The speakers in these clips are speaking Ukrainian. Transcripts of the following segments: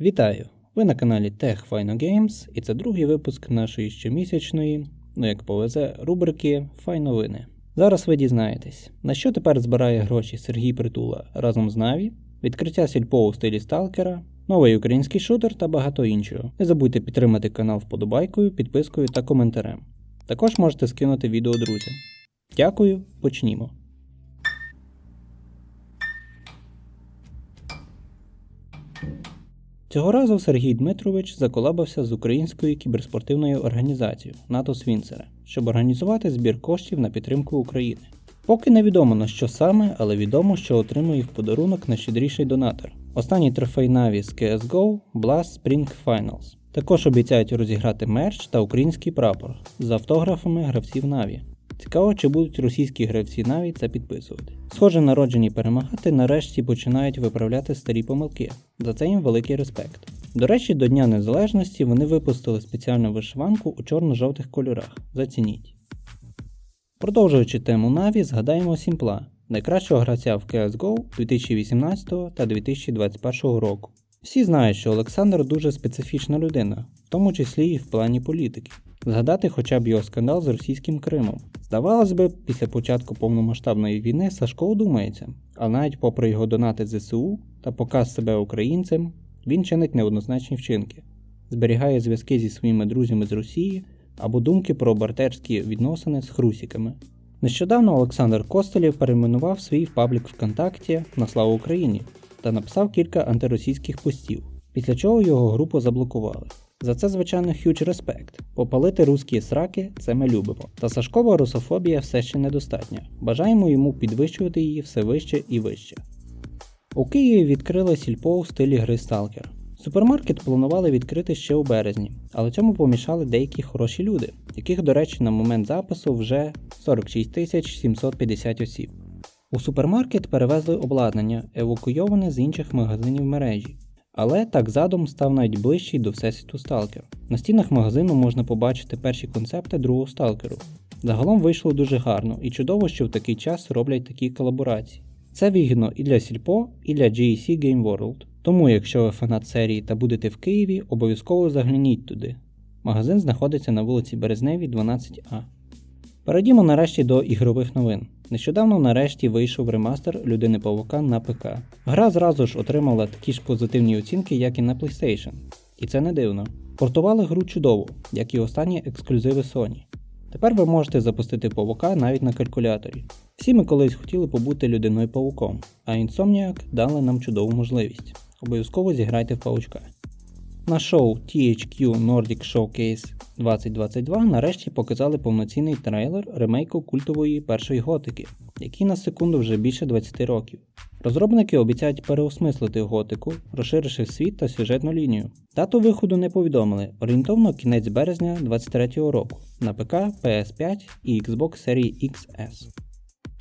Вітаю! Ви на каналі Tech Fino Games і це другий випуск нашої щомісячної, ну як повезе, рубрики Файновини. Зараз ви дізнаєтесь, на що тепер збирає гроші Сергій Притула разом з Наві, відкриття сільпо у стилі Сталкера, новий український шутер та багато іншого. Не забудьте підтримати канал вподобайкою, підпискою та коментарем. Також можете скинути відео друзям. Дякую, почнімо. Цього разу Сергій Дмитрович заколабався з українською кіберспортивною організацією НАТО Свінцера, щоб організувати збір коштів на підтримку України. Поки невідомо на що саме, але відомо, що отримує в подарунок найщедріший донатор. Останній трофей Наві з CSGO Blast Spring Finals. Також обіцяють розіграти мерч та український прапор з автографами гравців Наві. Цікаво, чи будуть російські гравці Наві це підписувати. Схоже, народжені перемагати нарешті починають виправляти старі помилки. За це їм великий респект. До речі, до Дня Незалежності вони випустили спеціальну вишиванку у чорно-жовтих кольорах. Зацініть. Продовжуючи тему Наві, згадаємо Сімпла, найкращого гравця в CSGO 2018 та 2021 року. Всі знають, що Олександр дуже специфічна людина, в тому числі і в плані політики. Згадати хоча б його скандал з російським Кримом. Здавалось би, після початку повномасштабної війни Сашко одумається, а навіть попри його донати ЗСУ та показ себе українцем, він чинить неоднозначні вчинки, зберігає зв'язки зі своїми друзями з Росії або думки про бартерські відносини з хрусіками. Нещодавно Олександр Костелєв перейменував свій паблік ВКонтакті на славу Україні та написав кілька антиросійських постів, після чого його групу заблокували. За це, звичайно, хюч респект. Попалити руські сраки це ми любимо. Та Сашкова русофобія все ще недостатня. Бажаємо йому підвищувати її все вище і вище. У Києві відкрили сільпо у стилі гри Stalker. Супермаркет планували відкрити ще у березні, але цьому помішали деякі хороші люди, яких, до речі, на момент запису вже 46 750 осіб. У супермаркет перевезли обладнання, евакуйоване з інших магазинів мережі. Але так задум став навіть ближчий до всесвіту Сталкер. На стінах магазину можна побачити перші концепти другого сталкеру. Загалом вийшло дуже гарно і чудово, що в такий час роблять такі колаборації. Це вигідно і для Сільпо, і для GEC Game World. Тому, якщо ви фанат серії та будете в Києві, обов'язково загляніть туди. Магазин знаходиться на вулиці Березневій, 12А. Перейдімо нарешті до ігрових новин. Нещодавно нарешті вийшов ремастер Людини Павука на ПК. Гра зразу ж отримала такі ж позитивні оцінки, як і на PlayStation. І це не дивно. Портували гру чудово, як і останні ексклюзиви Sony. Тепер ви можете запустити павука навіть на калькуляторі. Всі ми колись хотіли побути людиною павуком, а Insomniac дали нам чудову можливість. Обов'язково зіграйте в павучка. На шоу THQ Nordic Showcase 2022 нарешті показали повноцінний трейлер ремейку культової першої готики, який на секунду вже більше 20 років. Розробники обіцяють переосмислити готику, розширивши світ та сюжетну лінію. Дату виходу не повідомили, орієнтовно кінець березня 2023 року на ПК, PS5 і Xbox серії XS.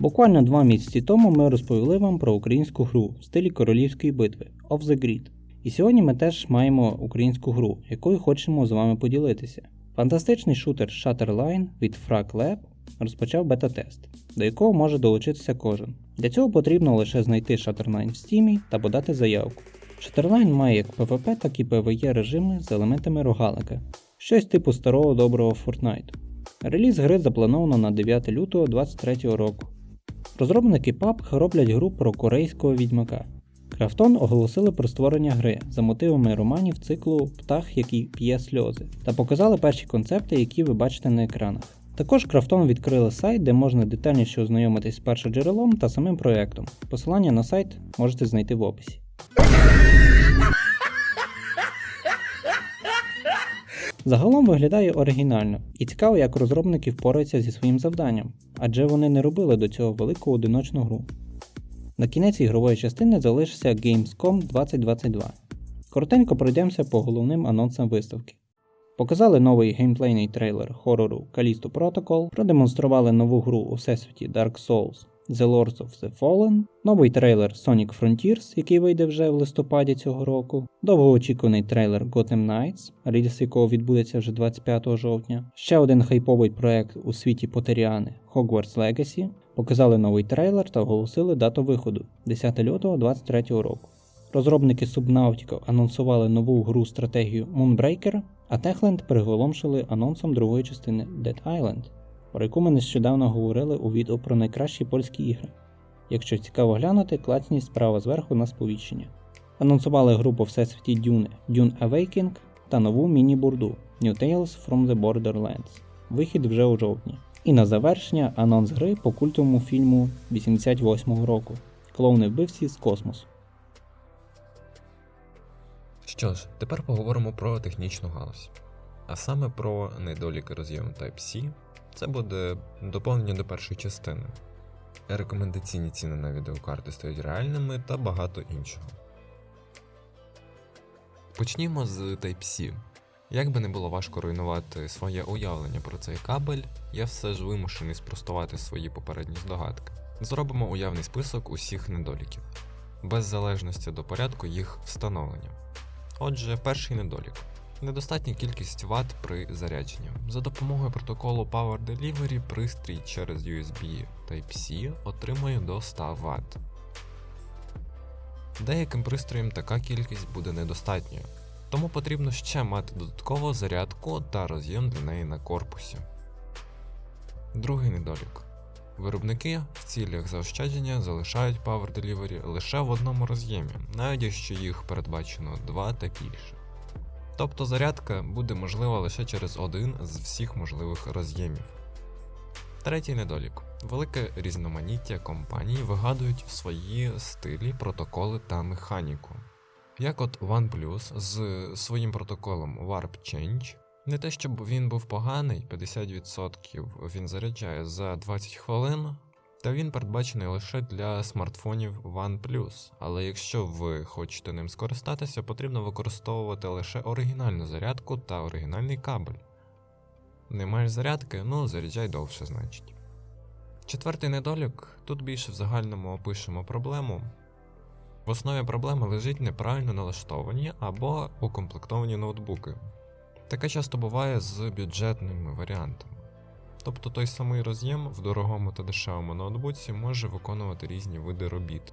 Буквально два місяці тому ми розповіли вам про українську гру в стилі королівської битви Off the Grid. І сьогодні ми теж маємо українську гру, якою хочемо з вами поділитися. Фантастичний шутер Shutterline від Frag Lab розпочав бета-тест, до якого може долучитися кожен. Для цього потрібно лише знайти Shutterline в Steam та подати заявку. Shutterline має як PvP, так і PvE режими з елементами рогалика, щось типу старого доброго Fortnite. Реліз гри заплановано на 9 лютого 2023 року. Розробники PUBG роблять гру про корейського відьмака. Крафтон оголосили про створення гри за мотивами романів циклу Птах, який п'є сльози, та показали перші концепти, які ви бачите на екранах. Також Крафтон відкрили сайт, де можна детальніше ознайомитись з першоджерелом та самим проєктом. Посилання на сайт можете знайти в описі. Загалом виглядає оригінально і цікаво, як розробники впораються зі своїм завданням, адже вони не робили до цього велику одиночну гру. На кінець ігрової частини залишився Gamescom 2022. Коротенько пройдемося по головним анонсам виставки. Показали новий геймплейний трейлер хорору Callisto Protocol, продемонстрували нову гру у всесвіті Dark Souls The Lords of the Fallen, новий трейлер Sonic Frontiers, який вийде вже в листопаді цього року, довгоочікуваний трейлер Gotham Knights, реліз якого відбудеться вже 25 жовтня, ще один хайповий проект у світі Потеріани Hogwarts Legacy, показали новий трейлер та оголосили дату виходу 10 лютого 2023 року. Розробники Subnautica анонсували нову гру стратегію Moonbreaker, а Techland приголомшили анонсом другої частини Dead Island, про яку ми нещодавно говорили у відео про найкращі польські ігри. Якщо цікаво глянути, клацніть справа зверху на сповіщення. Анонсували гру по всесвіті Dune Dune Awakening та нову міні-бурду New Tales from the Borderlands. Вихід вже у жовтні. І на завершення анонс гри по культовому фільму 88-го року Клоуни вбивці з космосу. Що ж, тепер поговоримо про технічну галузь. А саме про недоліки роз'єму Type-C. Це буде доповнення до першої частини. Рекомендаційні ціни на відеокарти стають реальними та багато іншого. Почнімо з Type-C. Як би не було важко руйнувати своє уявлення про цей кабель, я все ж вимушений спростувати свої попередні здогадки. Зробимо уявний список усіх недоліків, без залежності до порядку їх встановлення. Отже, перший недолік. Недостатня кількість Вт при зарядженні. За допомогою протоколу Power Delivery пристрій через USB Type-C отримує до 100 Вт. Деяким пристроям така кількість буде недостатньою, тому потрібно ще мати додаткову зарядку та роз'єм для неї на корпусі. Другий недолік. Виробники в цілях заощадження залишають Power Delivery лише в одному роз'ємі, навіть якщо їх передбачено два та більше. Тобто зарядка буде можлива лише через один з всіх можливих роз'ємів. Третій недолік. Велике різноманіття компаній вигадують свої стилі, протоколи та механіку. Як от OnePlus з своїм протоколом Warp Change, не те, щоб він був поганий, 50% він заряджає за 20 хвилин, та він передбачений лише для смартфонів OnePlus. Але якщо ви хочете ним скористатися, потрібно використовувати лише оригінальну зарядку та оригінальний кабель. Не маєш зарядки, ну заряджай довше, значить. Четвертий недолік тут більше в загальному опишемо проблему. В основі проблеми лежить неправильно налаштовані або укомплектовані ноутбуки. Таке часто буває з бюджетними варіантами. Тобто той самий роз'єм в дорогому та дешевому ноутбуці може виконувати різні види робіт.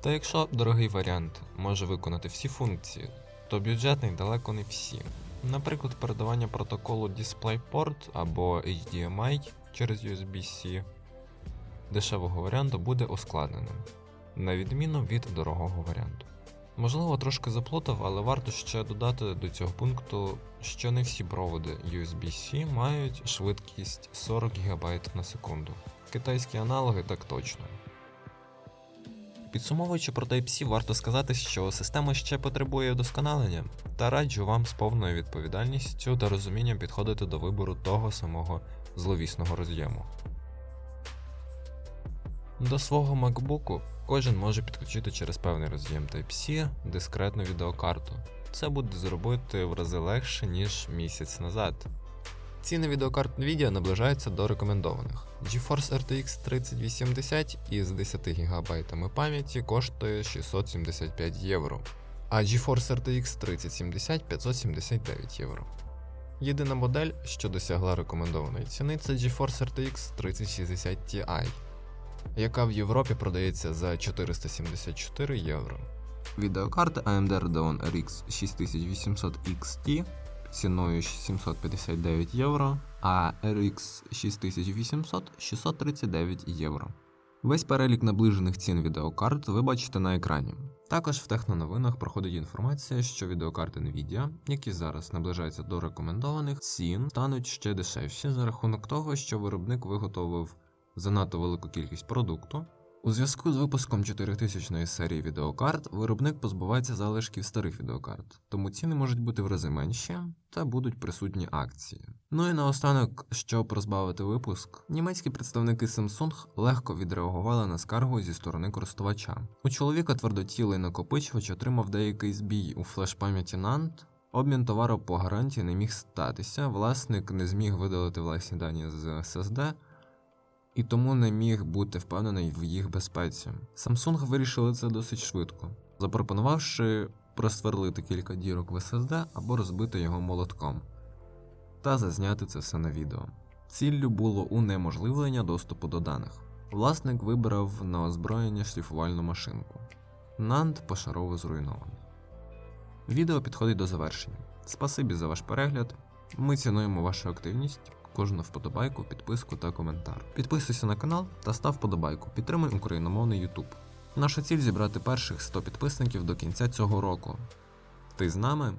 Та якщо дорогий варіант може виконати всі функції, то бюджетний далеко не всі. Наприклад, передавання протоколу DisplayPort або HDMI через USB-C дешевого варіанту буде ускладненим, на відміну від дорогого варіанту. Можливо, трошки заплутав, але варто ще додати до цього пункту, що не всі проводи USB-C мають швидкість 40 ГБ на секунду. Китайські аналоги так точно. Підсумовуючи про Type-C, варто сказати, що система ще потребує вдосконалення, та раджу вам з повною відповідальністю та розумінням підходити до вибору того самого зловісного роз'єму. До свого MacBook кожен може підключити через певний роз'єм Type-C дискретну відеокарту. Це буде зробити в рази легше, ніж місяць назад. Ціни відеокарт Nvidia наближаються до рекомендованих. GeForce RTX 3080 із 10 ГБ пам'яті коштує 675 євро, а GeForce RTX 3070 579 євро. Єдина модель, що досягла рекомендованої ціни, це GeForce RTX 3060 Ti, яка в Європі продається за 474 євро. Відеокарта AMD Radeon RX 6800 XT ціною 759 євро, а RX 6800 639 євро. Весь перелік наближених цін відеокарт ви бачите на екрані. Також в техноновинах проходить інформація, що відеокарти Nvidia, які зараз наближаються до рекомендованих цін, стануть ще дешевші за рахунок того, що виробник виготовив занадто велику кількість продукту. У зв'язку з випуском 4000 серії відеокарт виробник позбувається залишків старих відеокарт, тому ціни можуть бути в рази менші та будуть присутні акції. Ну і наостанок, щоб розбавити випуск, німецькі представники Samsung легко відреагували на скаргу зі сторони користувача. У чоловіка твердотілий накопичувач отримав деякий збій у флеш-пам'яті NAND, Обмін товару по гарантії не міг статися, власник не зміг видалити власні дані з SSD, і тому не міг бути впевнений в їх безпеці. Samsung вирішили це досить швидко, запропонувавши просверлити кілька дірок в SSD або розбити його молотком та зазняти це все на відео. Ціллю було унеможливлення доступу до даних. Власник вибрав на озброєння шліфувальну машинку. Нант пошарово зруйнований. Відео підходить до завершення. Спасибі за ваш перегляд. Ми цінуємо вашу активність, кожну вподобайку, підписку та коментар. Підписуйся на канал та став вподобайку. Підтримуй україномовний YouTube. Наша ціль зібрати перших 100 підписників до кінця цього року. Ти з нами?